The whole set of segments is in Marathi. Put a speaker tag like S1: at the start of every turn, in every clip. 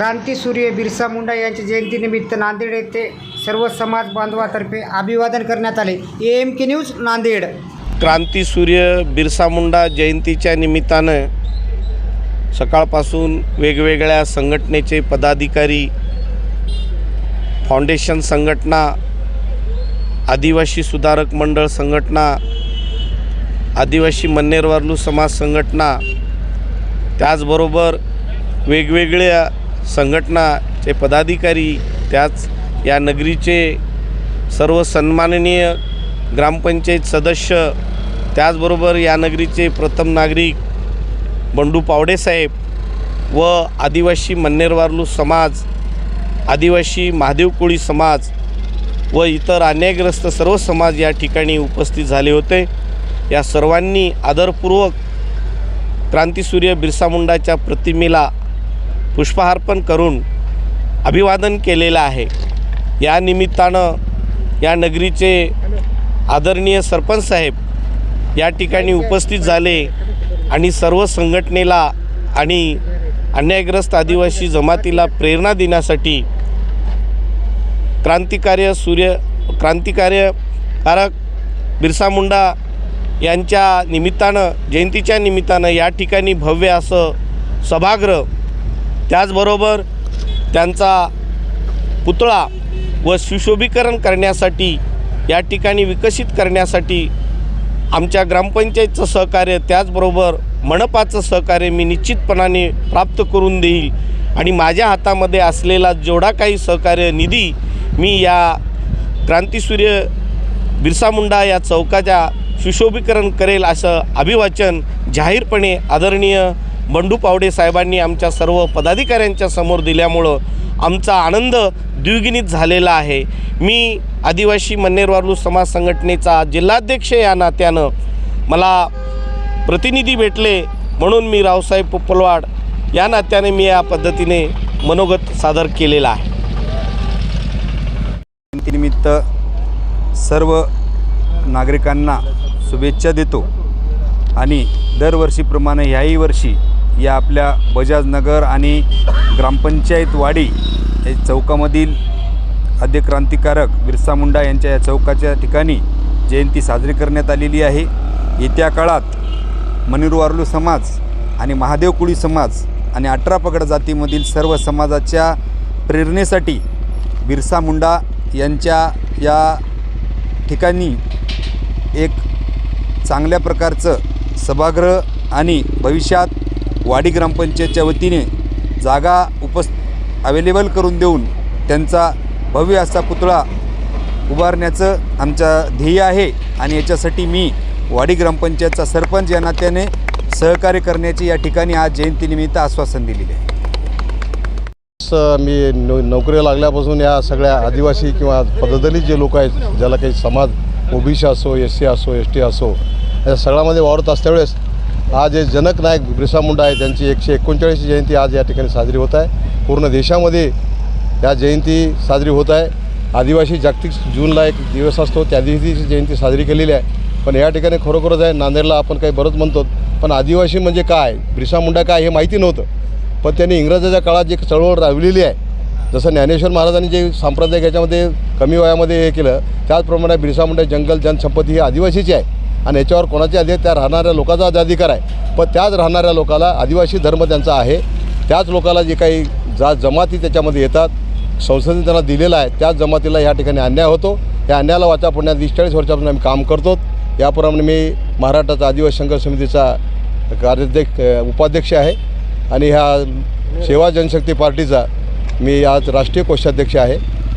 S1: क्रांतीसूर्य बिरसा मुंडा यांच्या जयंतीनिमित्त नांदेड येथे सर्व समाज बांधवातर्फे अभिवादन करण्यात आले. A M K news Nanded.
S2: क्रांतीसूर्य बिरसा मुंडा जयंतीच्या निमित्तानं सकाळपासून वेगवेगळ्या संघटनेचे पदाधिकारी फाउंडेशन संघटना आदिवासी सुधारक मंडळ संघटना आदिवासी मन्नेरवारलू समाज संघटना त्याचबरोबर वेगवेगळ्या संघटनाचे पदाधिकारी त्याच या नगरीचे सर्व सन्माननीय ग्रामपंचायत सदस्य त्याचबरोबर या नगरीचे प्रथम नागरिक बंडू पावडेसाहेब व आदिवासी मन्नेरवारलू समाज आदिवासी महादेव कोळी समाज व इतर अन्यायग्रस्त सर्व समाज या ठिकाणी उपस्थित झाले होते. या सर्वांनी आदरपूर्वक क्रांतीसूर्य बिरसा मुंडाच्या प्रतिमेला पुष्पहार्पण करून अभिवादन केलेलं आहे. या निमित्तानं या नगरीचे आदरणीय सरपंच साहेब या ठिकाणी उपस्थित झाले आणि सर्व संघटनेला आणि अन्यायग्रस्त आदिवासी जमातीला प्रेरणा देण्यासाठी क्रांतिकार्य सूर्य क्रांतिकार्य कारक बिरसा मुंडा यांच्या निमित्तानं जयंतीच्या निमित्तानं या ठिकाणी भव्य असं सभागृह त्याचबरोबर त्यांचा पुतळा व सुशोभीकरण करण्यासाठी या ठिकाणी विकसित करण्यासाठी आमच्या ग्रामपंचायतचं सहकार्य त्याचबरोबर मनपाचं सहकार्य मी निश्चितपणाने प्राप्त करून देईल. आणि माझ्या हातामध्ये असलेला जेवढा काही सहकार्य निधी मी या क्रांतीसूर्य बिरसा मुंडा या चौकाच्या सुशोभीकरण करेल असं अभिवाचन जाहीरपणे आदरणीय बंडू पावडे साहेबांनी आमच्या सर्व पदाधिकाऱ्यांच्या समोर दिल्यामुळं आमचा आनंद द्विगुणित झालेला आहे. मी आदिवासी मन्नेरवारलू समाज संघटनेचा जिल्हाध्यक्ष या नात्यानं मला प्रतिनिधी भेटले म्हणून मी रावसाहेब पोपलवाड या नात्याने मी या पद्धतीने मनोगत सादर केलेला आहे.
S3: जयंतीनिमित्त सर्व नागरिकांना शुभेच्छा देतो आणि दरवर्षीप्रमाणे ह्याही वर्षी या आपल्या बजाजनगर आणि ग्रामपंचायत वाडी या चौकामधील आद्य क्रांतिकारक बिरसा मुंडा यांच्या या चौकाच्या ठिकाणी जयंती साजरी करण्यात आलेली आहे. येत्या काळात मनीरवारलू समाज आणि महादेव कुळी समाज आणि अठरा पगड जातीमधील सर्व समाजाच्या प्रेरणेसाठी बिरसा मुंडा यांच्या या ठिकाणी एक चांगल्या प्रकारचं सभागृह आणि भविष्यात वाडी ग्रामपंचायतच्या वतीने जागा उपस् अवेलेबल करून देऊन त्यांचा भव्य असा पुतळा उभारण्याचं आमचं ध्येय आहे. आणि याच्यासाठी मी वाडी ग्रामपंचायतचा सरपंच या नात्याने सहकार्य करण्याची या ठिकाणी आज जयंतीनिमित्त आश्वासन दिलेले आहे.
S4: मी नो नोकरीला लागल्यापासून या सगळ्या आदिवासी किंवा पददलित जे लोक आहेत ज्याला काही समाज ओबीसी असो एस सी असो एस टी असो या सगळ्यामध्ये वावरत असल्यावेळेस आज जे जनक नायक बिरसा मुंडा आहे त्यांची एकशे एकोणचाळीसची जयंती आज या ठिकाणी साजरी होत आहे. पूर्ण देशामध्ये या जयंती साजरी होत आहे. आदिवासी जागतिक जूनला एक दिवस असतो त्या दिवशीची जयंती साजरी केलेली आहे. पण या ठिकाणी खरोखरच आहे नांदेडला आपण काही बरंच म्हणतो पण आदिवासी म्हणजे काय? बिरसा मुंडा काय हे माहिती नव्हतं. पण त्यांनी इंग्रजाच्या काळात जी चळवळ राबविलेली आहे जसं ज्ञानेश्वर महाराजांनी जे सांप्रदायिक याच्यामध्ये कमी वयामध्ये हे केलं त्याचप्रमाणे बिरसा मुंडा जंगल जनसंपत्ती ही आदिवासीची आहे. आणि याच्यावर कोणाची अधिकार त्या राहणाऱ्या लोकांचा आज अधिकार आहे. पण त्याच राहणाऱ्या लोकाला आदिवासी धर्म त्यांचा आहे. त्याच लोकाला जे काही जा जमाती त्याच्यामध्ये येतात संसदेने त्यांना दिलेला आहे त्याच जमातीला या ठिकाणी अन्याय होतो. या अन्यायाला वाचा पुण्यात वीस चाळीस वर्षापासून आम्ही काम करतो. याप्रमाणे मी महाराष्ट्राचा आदिवासी संघर्ष समितीचा कार्याध्यक्ष उपाध्यक्ष आहे. आणि ह्या सेवा जनशक्ती पार्टीचा मी आज राष्ट्रीय कोषाध्यक्ष आहे.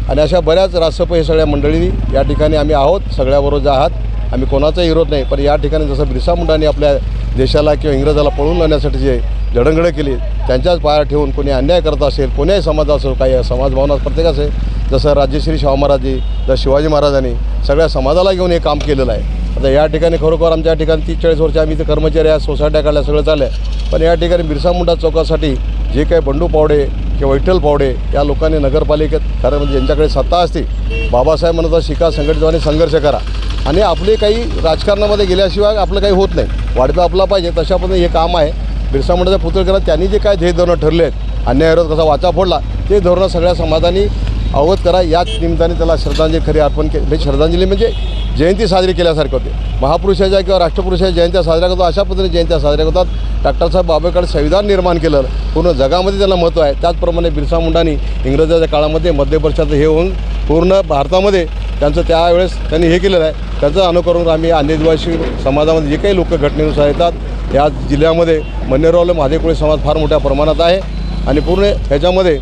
S4: आणि अशा बऱ्याच राष्ट्रप हे सगळ्या मंडळी या ठिकाणी आम्ही आहोत. सगळ्याबरोबर आहात. आम्ही कोणाचाही विरोध नाही. पण या ठिकाणी जसं बिरसा मुंडाने आपल्या देशाला किंवा इंग्रजाला पळून लावण्यासाठी जे जडणघडे केली त्यांच्याच पाया ठेवून कोणी अन्याय करत असेल कोण्याही समाजात असेल काही समाजभावना प्रत्येक असेल जसं राज्यश्री शाहू महाराजी जसं शिवाजी महाराजांनी सगळ्या समाजाला घेऊन हे काम केलेलं आहे. आता या ठिकाणी खरोखर आमच्या ठिकाणी तीस चाळीस वर्ष आम्ही इथे कर्मचारी आहे सोसायट्या काढल्या सगळं चाललं आहे पण या ठिकाणी बिरसा मुंडा चौकासाठी जे काही बंडू पावडे किंवा विठ्ठल पावडे या लोकांनी नगरपालिकेत खरं म्हणजे ज्यांच्याकडे सत्ता असते बाबासाहेब म्हणतात शिका संघटित संघर्ष करा. आणि आपले काही राजकारणामध्ये गेल्याशिवाय आपलं काही होत नाही. वाढपं आपला पाहिजे तशा पण हे काम आहे. बिरसा मुंडाचा केला त्यांनी जे काय ध्येय धोरणं ठरले आहेत अन्यायविरोध कसा वाचा फोडला ते धोरणं सगळ्या समाजाने अवगत करा. याच निमित्ताने त्याला श्रद्धांजली खरी अर्पण के म्हणजे श्रद्धांजली म्हणजे जयंती साजरी केल्यासारखं होते. महापुरुषाच्या किंवा राष्ट्रपुरुषाच्या जयंत्या साजऱ्या करतो अशा पद्धतीने जयंत्या साजऱ्या करतात. डॉक्टरसाहेब बाबाकडे संविधान निर्माण केलं पूर्ण जगामध्ये त्याला महत्त्व आहे. त्याचप्रमाणे बिरसा मुंडानी इंग्रजाच्या काळामध्ये मध्यप्रदेशात हे होऊन पूर्ण भारतामध्ये त्यांचं त्यावेळेस त्यांनी हे केलेलं आहे. त्याचं अनुकरण आम्ही आदिवासी समाजामध्ये जे काही लोक घटनेनुसार येतात या जिल्ह्यामध्ये मन्नेरवाले महादेवकुळे समाज फार मोठ्या प्रमाणात आहे. आणि पूर्ण ह्याच्यामध्ये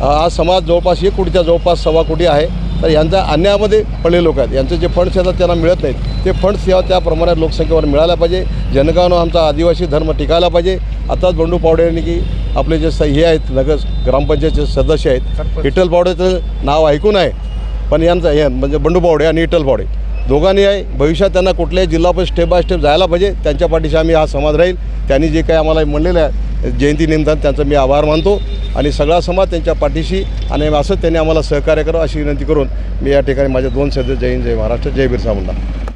S4: हा समाज जवळपास एक कोटीच्या जवळपास सव्वा कोटी आहे. तर यांच्या अन्यायामध्ये पडलेले लोक आहेत. यांचे जे फंड्स येतात त्यांना मिळत नाहीत. ते फंड्स या त्या प्रमाणात लोकसंख्येवर मिळायला पाहिजे. जनगानं आमचा आदिवासी धर्म टिकायला पाहिजे. आताच बंडू पावडे यांनी की आपले जे स हे आहेत नगर ग्रामपंचायतचे सदस्य आहेत. विठ्ठल पावडेचं नाव ऐकून आहे. पण यांचं हे म्हणजे बंडू पावडे आणि इटल पावडे दोघांनी आहे भविष्यात त्यांना कुठल्याही जिल्हा पण स्टेप बाय स्टेप जायला पाहिजे. त्यांच्या पाठीशी आम्ही हा समाज राहील. त्यांनी जे काही आम्हाला म्हणलेलं आहे जयंती निमित्तानं त्यांचा मी आभार मानतो. आणि सगळा समाज त्यांच्या पाठीशी आणि असंच त्यांनी आम्हाला सहकार्य करावं अशी विनंती करून मी या ठिकाणी माझे दोन सदस्य जय हिंद जय महाराष्ट्र जय बिरसा मुंडा